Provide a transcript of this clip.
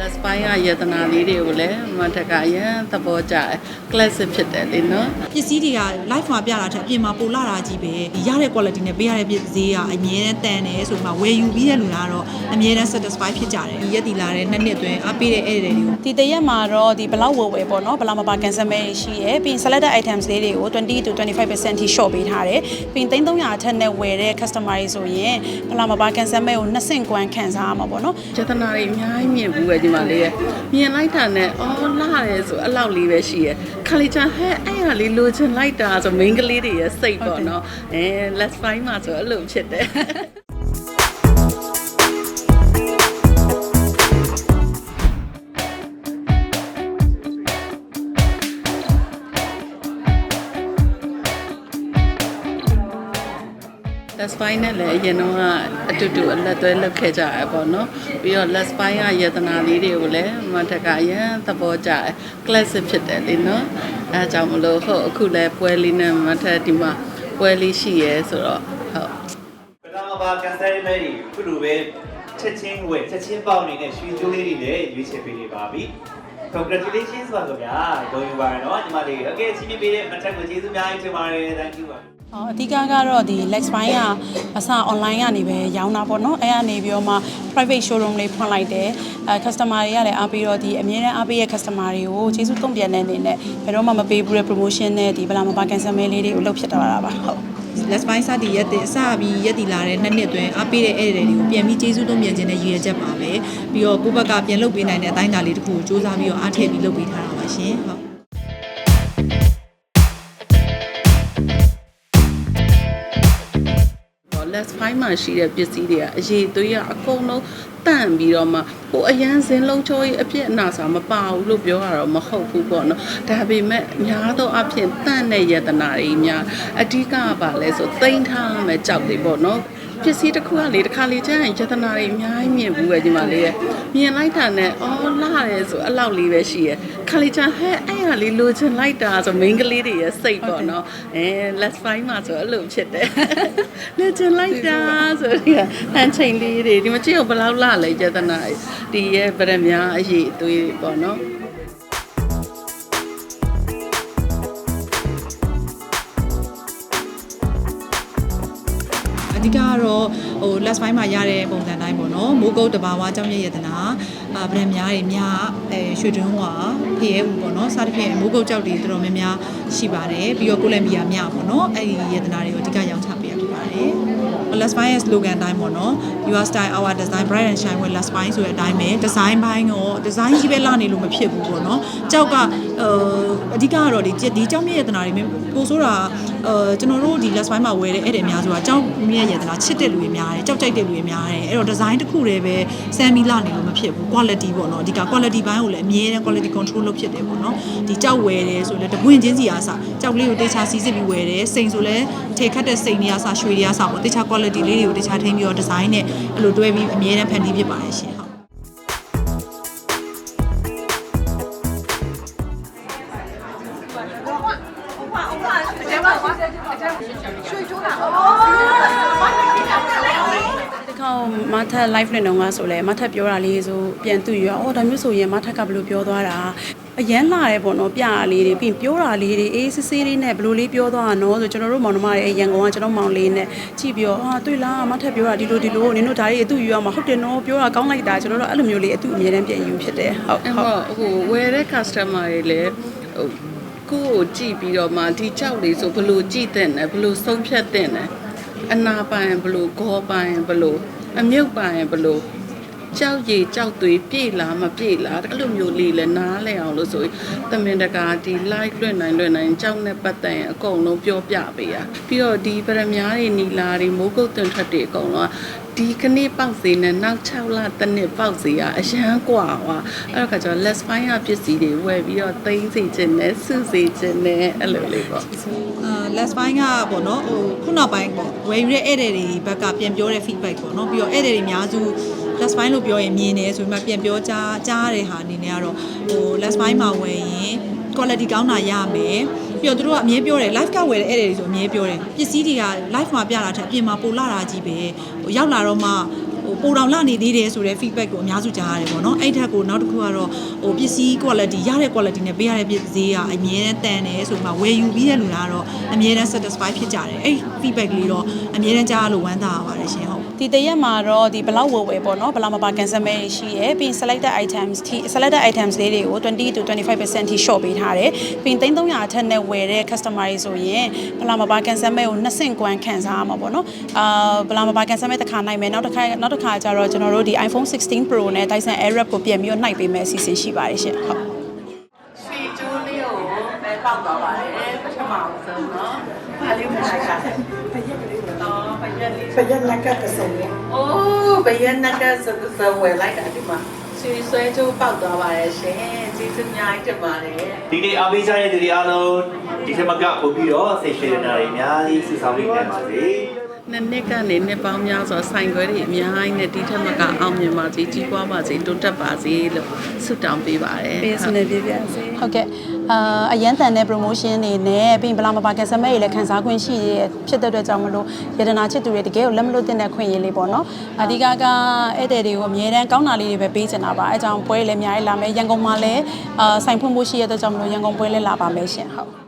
လက်ပိုင်းကယတနာလေးတွေကိုလည်းမထက်ကအရင်သဘောကျတယ် classic ဖြစ်တယ်လေနော်ပစ္စည်းတွေက live မှာပြတာထက်အပြင်မှာပိုလာတာကြီးပဲဒီရတဲ့ quality နဲ့ပေးရတဲ့ပစ္စည်းကအမြဲတမ်းတန်တယ်ဆိုမှဝယ်ယူပြီးတဲ့လူလားတော့အမြဲတမ်း satisfy ဖြစ်ကြတယ်ဒီရက်ဒီလာတဲ့နှစ်နှစ်အတွင်းအပေးတဲ့ဧည့်သည်တွေကိုဒီတရက်မှာတော့ဒီဘလောက်ဝယ်ဝယ်ပေါ့နော်ဘလောက်မပါ cancel မဲရှိရယ်ပြီးရင် selected items လေးတွေကို20 to 25%ထိ short ပေးထားတယ်ပြီးရင်3300အထက်နဲ့ဝယ်တဲ့ customer တွေဆိုရင်ဘလောက်မပါ cancel မဲကိုနှစ်ဆင့်ကွမ်းခံစားရမှာပေါ့နော်ယတနာတွေအများကြီးမြင်ဘူးပဲဒီမှာလေးရဲ့မြင်လိုက်တာနဲ့အော်လာတယ်ဆိုအဲ့လောက်လေးပဲရှိရယ်ခါလီချာဟဲ့အဲ့ဟာလေးလိုချင်လိုက်တာဆို main ကလေးတွေရဲ့စိတ်ပေါ့နော်အဲ let's find မှာဆိုအဲ့လိုဖြစ်တယ် let's find နဲ့လည်းအရင်တော့အတူတူအလက်သွဲလုပ်ခဲ့ကြရပေါ့နော်ပြီးတော့ let's find ကယတနာလေးတွေကိုလည်းမထက်ကအရင်သဘောကျတယ် classic ဖြစ်တယ်လေနော်အဲအကြောင်းမလို့ဟုတ်အခုလည်းပွဲလေးနဲ့မထက်ဒီမှာပွဲလေးရှိရဲဆိုတော့ဟုတ် ပထမပါကန်ဆယ်မဲတွေခုလိုပဲချက်ချင်းဝယ်ချက်ချင်းပေါက်နေတဲ့ရွှေကြိုးလေးတွေလည်းရွေးချယ်ပေးနေပါပြီ congratulations ပါခင်ဗျာဂုဏ်ယူပါရနော်ညီမလေးโอเคအချင်းပြပေးတဲ့မထက်ကိုကျေးဇူးအများကြီးတင်ပါတယ် thank you ပါ ဟော အဓိကကတော့ဒီ Lex Spine ကအစ online ကနေပဲရောင်းတာပေါ့နော်အဲကနေပြီးတော့မှ private showroom လေးဖွင့်လိုက်တယ်အဲ customer တွေကလည်းအားပြီးတော့ဒီအမြဲတမ်းအားပေးရဲ့ customer တွေကိုကျေးဇူးတုံ့ပြန်တဲ့အနေနဲ့ဘယ်တော့မှမပေးဘူးတဲ့ promotion နဲ့ဒီဘလာမပါ cancel mail လေးတွေကိုလုပ်ဖြစ်သွားတာပါဟုတ် let's buy စတင်ရက်တင်အစပြီးရက်ဒီလာတဲ့နှစ်နှစ်အတွင်းအပေးတဲ့ဧည့်သည်တွေကိုပြန်ပြီးကျေးဇူးတုံ့ပြန်ခြင်းနဲ့ရည်ရွယ်ချက်ပါပဲပြီးတော့ကိုယ့်ဘက်ကပြန်လုပ်ပေးနိုင်တဲ့အတိုင်းအတာလေးတစ်ခုကိုစူးစမ်းပြီးတော့အားထည့်ပြီးလုပ်ပေးထားတာပါရှင်ဟုတ် တော့ let's find မှာရှိတဲ့ပစ္စည်းတွေကအရေးသွေးရအကုန်လုံးတန့်ပြီးတော့မှဟိုအရန်စင်းလုံးချိုးကြီးအပြစ်အနာစာမပါဘူးလို့ပြောရတော့မဟုတ်ဘူးပေါ့နော်ဒါပေမဲ့အများသောအဖြစ်တန့်တဲ့ယတနာတွေများအဓိကကပါလဲဆိုသိမ့်ထားမယ်ကြောက်တွေပေါ့နော်ပစ္စည်းတစ်ခုကလေတစ်ခါလေကျရင်ယတနာတွေအများကြီးမြင်ဘူးပဲဒီမှာလေးရဲ့ မြင်လိုက်တာနဲ့အော်လာတယ်ဆိုအဲ့လောက်လေးပဲရှိရဲ့ခါလေကျဟဲ့အဲ့ဟာလေးလိုချင်လိုက်တာဆို main ကလေးတွေရဲ့စိတ်ပေါ့နော်အဲ let's find မှာဆိုအဲ့လိုဖြစ်တယ်လိုချင်လိုက်တာဆိုတော့ဟန်ချိန်လေးတွေဒီမကြည့်ဘယ်လောက်လာလဲယတနာဒီရဲ့ဗရမများအရေးအသွေးတွေပေါ့နော် ဓိကကတော့ဟို last five မှာရတဲ့ပုံစံတိုင်းပေါ့နော်မိုးကုတ်တဘာဝကြောင့်ရရတနာအာဗရန်များတွေများအဲရွှေတွင်းဝါဖရဲဦးပေါ့နော်စသဖြင့်မိုးကုတ်ကြောက်တွေတော်တော်များများရှိပါတယ်ပြီးတော့ကိုလံဘီယာများပေါ့နော်အဲ့ဒီရတနာတွေကိုအဓိကရောင်းချပေးရဖြစ်ပါတယ် last five ရဲ့ slogan အတိုင်းပေါ့နော် your style our design bright and shine with last five ဆိုတဲ့အတိုင်းပဲ design ဘိုင်းရော design ကြီးပဲလာနေလို့မဖြစ်ဘူးပေါ့နော်ကြောက်ကဟိုအဓိကကတော့ဒီဒီကြောက်မြင့်ရတနာတွေပိုဆိုးတာ အဲကျွန်တော်တို့ဒီ last five မှာဝယ်တဲ့အဲ့တဲ့အများဆိုတာကြောက်မြင့်ရတနာချစ်တဲ့လူတွေများတယ်ကြောက်ကြိုက်တဲ့လူတွေများတယ်အဲ့တော့ design တစ်ခုတည်းပဲစမ်းပြီးလာနေလို့မဖြစ်ဘူး quality ပေါ့နော်အဓိက quality ဘိုင်းကိုလည်းအမြဲတမ်း quality control လုပ်ဖြစ်တယ်ပေါ့နော်ဒီကြောက်ဝယ်တယ်ဆိုလည်းတပွင့်ချင်းစီအားစကြောက်လေးကိုတေချာစီစစ်ပြီးဝယ်တယ်စိန်ဆိုလည်းထေခတ်တဲ့စိန်တွေအားစရွှေတွေအားစပေါ့တေချာ quality လေးတွေကိုတေချာထိန်းပြီးတော့ design နဲ့အဲ့လိုတွဲပြီးအမြဲတမ်းဖန်တီးဖြစ်ပါတယ်ရှင်ဟုတ် မထက် live နဲ့တော့ငါဆိုလဲမထက်ပြောတာလေးဆိုပြန်သူရအော်ဒါမျိုးဆိုရင်မထက်ကဘယ်လိုပြောသွားတာအရန်လာတယ်ပေါ့နော်ပြရလေးတွေပြီးရင်ပြောတာလေးတွေအေးစစ်စစ်လေးနဲ့ဘယ်လိုလေးပြောသွားတာနော်ဆိုကျွန်တော်တို့မောင်နှမတွေရန်ကုန်ကကျွန်တော်မောင်လေးနဲ့ကြည့်ပြီးတော့အာတွေ့လားမထက်ပြောတာဒီလိုဒီလိုနင်တို့ဒါတွေအတူယူရမှာဟုတ်တယ်နော်ပြောတာကောင်းလိုက်တာကျွန်တော်တို့အဲ့လိုမျိုးလေးအတူအမြဲတမ်းပြန်ယူဖြစ်တယ်ဟုတ်အဲ့ဟုတ်တော့ဟိုဝယ်တဲ့ customer တွေလည်းဟိုကိုယ့်ကိုကြည့်ပြီးတော့မှဒီကြောက်လေးဆိုဘယ်လိုကြည့်တဲ့လဲဘယ်လိုဆုံးဖြတ်တဲ့လဲအနာပိုင်ဘယ်လိုဂေါ်ပိုင်ဘယ်လို အမြုပ်ပိုင်ဘယ်လို ကြောက်ရည်ကြောက်သွေးပြေလားမပြေလားအဲ့လိုမျိုးလေးလဲနားလဲအောင်လို့ဆိုရင်သမင်တကာဒီ live လွှင့်နိုင်လွှင့်နိုင်ကြောက်နဲ့ပတ်သက်ရင်အကုန်လုံးပြောပြပေးရပြီးတော့ဒီပရမများတွေနီလာတွေမိုးကုတ်တင်ထွက်တွေအကုန်လုံးက ဒီကနေ့ပေါက်စေနဲ့နောက်6လတစ်နှစ်ပေါက်စေရအရန်กว่าွာအဲ့တော့ခါကျတော့ less fine ရပစ္စည်းတွေဝယ်ပြီးတော့သိမ်းစေခြင်းနဲ့စုစေခြင်းနဲ့အဲ့လိုလေးပေါ့ အာ lastပိုင်းကပေါ့နော်ဟိုခုနောက်ပိုင်းပေါ့ဝယ်ယူတဲ့ဧည့်သည်တွေဘက်ကပြန်ပြောတဲ့ feedback ပေါ့နော်ပြီးတော့ဧည့်သည်တွေအများစု last ပိုင်းလို့ပြောရင်မြင်တယ်ဆိုပြီးမှပြန်ပြောကြားကြားရတဲ့ဟာအနေနဲ့ကတော့ဟို last ပိုင်းမှာဝယ်ရင် quality ကောင်းတာရမယ်ပြီးတော့သူတို့ကအမြဲပြောတယ် live ကဝယ်တဲ့ဧည့်သည်တွေဆိုအမြဲပြောတယ်ပစ္စည်းတွေက live မှာပြတာထက်အပြင်မှာပိုလာတာကြီးပဲဟိုရောက်လာတော့မှ ဟိုပိုတောင်လာနေသေးတယ်ဆိုတဲ့ feedback ကိုအများစုကြားရတယ်ပေါ့နော်အဲ့ထက်ကိုနောက်တစ်ခုကတော့ဟိုပစ္စည်း quality ရတဲ့ quality နဲ့ပေးရတဲ့ပစ္စည်းကအမြဲတမ်းတန်တယ်ဆိုမှဝယ်ယူပြီးတဲ့လူလားတော့အမြဲတမ်း satisfy ဖြစ်ကြတယ်အဲ့ feedback လေးတော့အမြဲတမ်းကြားလို့ဝမ်းသာရပါတယ်ရှင်ဟုတ်ဒီတရက်မှာတော့ဒီဘလောက်ဝယ်ဝယ်ပေါ့နော်ဘလောက်မပါ cancel မဲရှိရယ်ပြီးရင် selected items ထိ selected items လေးတွေကို20 to 25%ထိ short ပေးထားတယ်ပြီးရင်3300အထက်နဲ့ဝယ်တဲ့ customer တွေဆိုရင်ဘလောက်မပါ cancel မဲကိုနှစ်ဆင့်ကွမ်းခံစားရမှာပေါ့နော်အာဘလောက်မပါ cancel မဲတစ်ခါနိုင်မယ်နောက်တစ်ခါနောက်တစ်ခါကျတော့ကျွန်တော်တို့ဒီ iPhone 16 Pro နဲ့ Dyson Airwrap ကိုပြန်ပြီးတော့နှိုက်ပေးမယ်အစီအစဉ်ရှိပါတယ်ရှင်ဟုတ် ရွှေကျိုးလေးကိုပဲပေါက်သွားပါတယ်ပထမဆုံးเนาะဘာလေးမလိုက်တာပရက်လေးတော့ပရက်လေး ပရက်နက်ကကစုံရ အိုးပရက်နက်ကစစဝယ်လိုက်တာဒီမှာရွှေဆွဲကျိုးပေါက်သွားပါတယ်ရှင်ကျေးဇူးအများကြီးတင်ပါတယ် ဒီနေ့အားပေးကြတဲ့သူတွေအားလုံးဒီထက်မကပို့ပြီးတော့စိတ်ရှိနေတာတွေအများကြီးစုဆောင်ပေးနိုင်ပါစေ နှစ်နှစ်ကနေနှစ်ပေါင်းများစွာဆိုင်ခွဲတွေအများကြီးနဲ့ဒီထက်မကအောင်မြင်ပါစေကြီးပွားပါစေတိုးတက်ပါစေလို့ဆုတောင်းပေးပါတယ်ပေးစနေပြပြစေဟုတ်ကဲ့အာအရန်တန်တဲ့ promotion တွေနဲ့ပြီးရင်ဘလာမပါကန်ဆယ်မဲတွေလည်းခန်းစားခွင့်ရှိရဖြစ်တဲ့အတွက်ကြောင့်မလို့ယတနာချစ်သူတွေတကယ်ကိုလက်မလွတ်တဲ့ခွင့်ရလေးပေါ့နော်အဓိကကဧည့်သည်တွေကိုအမြဲတမ်းကောင်းတာလေးတွေပဲပေးချင်တာပါအဲကြောင့်ပွဲလည်းအများကြီးလာမယ်ရန်ကုန်မှာလည်းအာဆိုင်ဖွင့်ဖို့ရှိရတဲ့အတွက်ကြောင့်မလို့ရန်ကုန်ပွဲလည်းလာပါမယ်ရှင်ဟုတ်